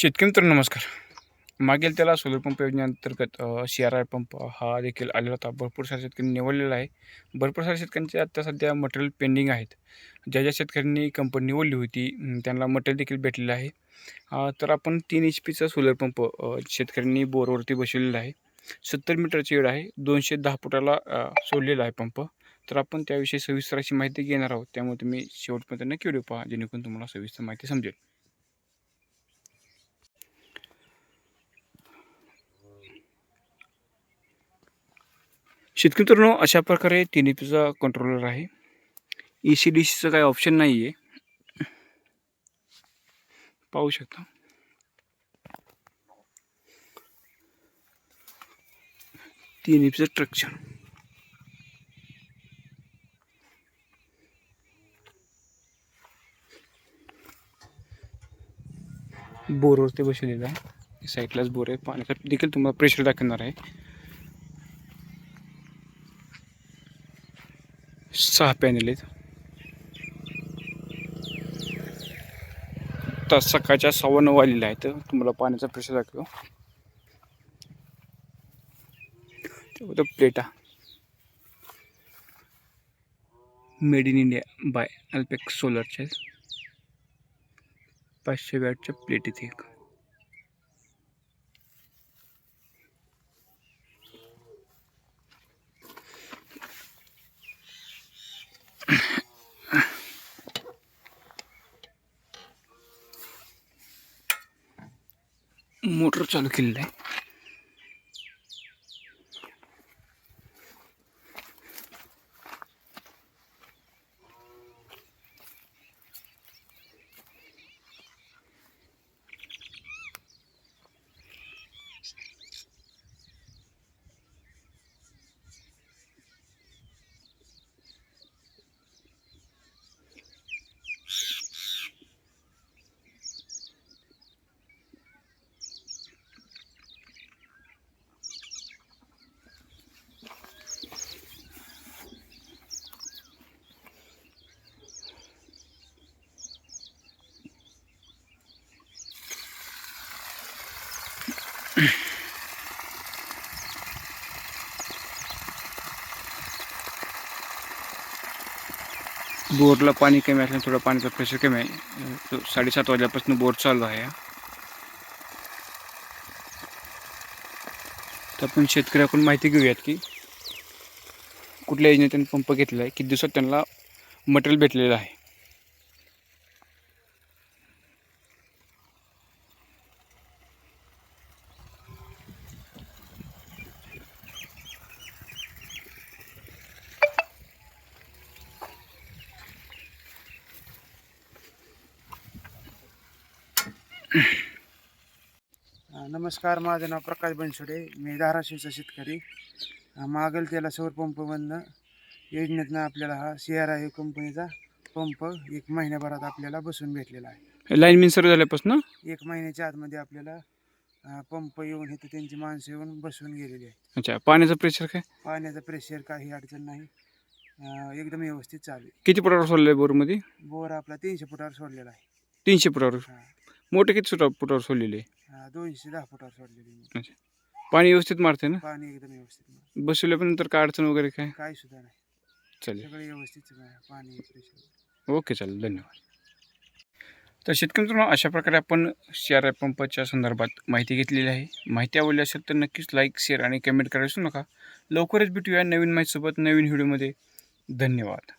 शेतकरी मित्र नमस्कार. मागील त्याला सोलर पंप योजनेअंतर्गत सी आर आय पंप हा देखील आलेला होता. भरपूर सारे शेतकरी निवडलेला आहे. भरपूर साऱ्या शेतकऱ्यांचे आत्ता सध्या मटेरियल पेंडिंग आहेत. ज्या ज्या शेतकऱ्यांनी कंपनी निवडली होती त्यांना मटेरियल देखील भेटलेलं आहे. तर आपण तीन एच पीचा सोलर पंप शेतकऱ्यांनी बोरवरती बसवलेला आहे. सत्तर मीटरची वेळ आहे. दोनशे दहा फुटाला सोडलेला आहे पंप तर आपण त्याविषयी सविस्तर अशी माहिती घेणार आहोत. त्यामुळे तुम्ही शेवटपर्यंत नक्की व्हिडिओ पहा जेणेकरून तुम्हाला सविस्तर माहिती समजेल. शेतकरी मित्रांनो अशा प्रकारे तीन पीचा कंट्रोलर आहे. ई सी डी सीचं काही ऑप्शन नाही आहे पाहू शकता. तीन पीचं स्ट्रक्चर बोरवरती बसलेलं आहे. साईडलाच बोर आहे पाण्याचा देखील तुम्हाला प्रेशर दाखवणार आहे. सहा पॅनल आहेत. तास सकाळच्या सव्वा नऊ वाजलेला आहे तर तुम्हाला पाण्याचा प्रेशर दाखव प्लेटा made in India by Alpex सोलरच्या पाचशे वॅटच्या प्लेट इथे एक. मोटर चालू केलेलं आहे. बोरला पाणी कमी असल्याने थोडं पाण्याचा प्रेशर कमी आहे. तो साडेसात वाजल्यापासून बोर चालू आहे. तर आपण शेतकऱ्याकडून माहिती घेऊयात की कुठल्या योजनेत त्यांनी पंप घेतला आहे किती दिवसात त्यांना मटेरियल भेटलेलं आहे. नमस्कार माझं नाव प्रकाश बनसोडे. मी धाराशिवचा शेतकरी. मागेल त्याला सौर पंपमधनं योजनेतनं आपल्याला हा सी आर आय कंपनीचा पंप एक महिन्याभरात आपल्याला बसून भेटलेला आहे. लाईन मिन सर्व झाल्यापासून? एक महिन्याच्या आतमध्ये आपल्याला पंप येऊन इथं त्यांची माणसं येऊन बसून गेलेली आहे अच्छा पाण्याचं प्रेशर काय? पाण्याचं प्रेशर काही अडचण नाही. एकदम व्यवस्थित चालू किती फुटावर सोडलं आहे बोरमध्ये? बोर आपला तीनशे फुटावर सोडलेला आहे. तीनशे फुटावर. मोठे किती फुटा फुटावर सोडलेले? दोनशे दहा फुटावर सोडलेली. पाणी व्यवस्थित मारते ना? पाणी एकदम व्यवस्थित बसवल्यानंतर काय अडचण वगैरे काय? काही सुद्धा नाही. चालेल. सगळं व्यवस्थित पाणी ओके चालेल. धन्यवाद. तर शेतकरी मित्रांनो अशा प्रकारे आपण आय पंपाच्या संदर्भात माहिती घेतलेली आहे. माहिती आवडली असेल तर नक्कीच लाईक शेअर आणि कमेंट करायला विसरू नका. लवकरच भेटूया नवीन माहितीसोबत नवीन व्हिडिओमध्ये धन्यवाद.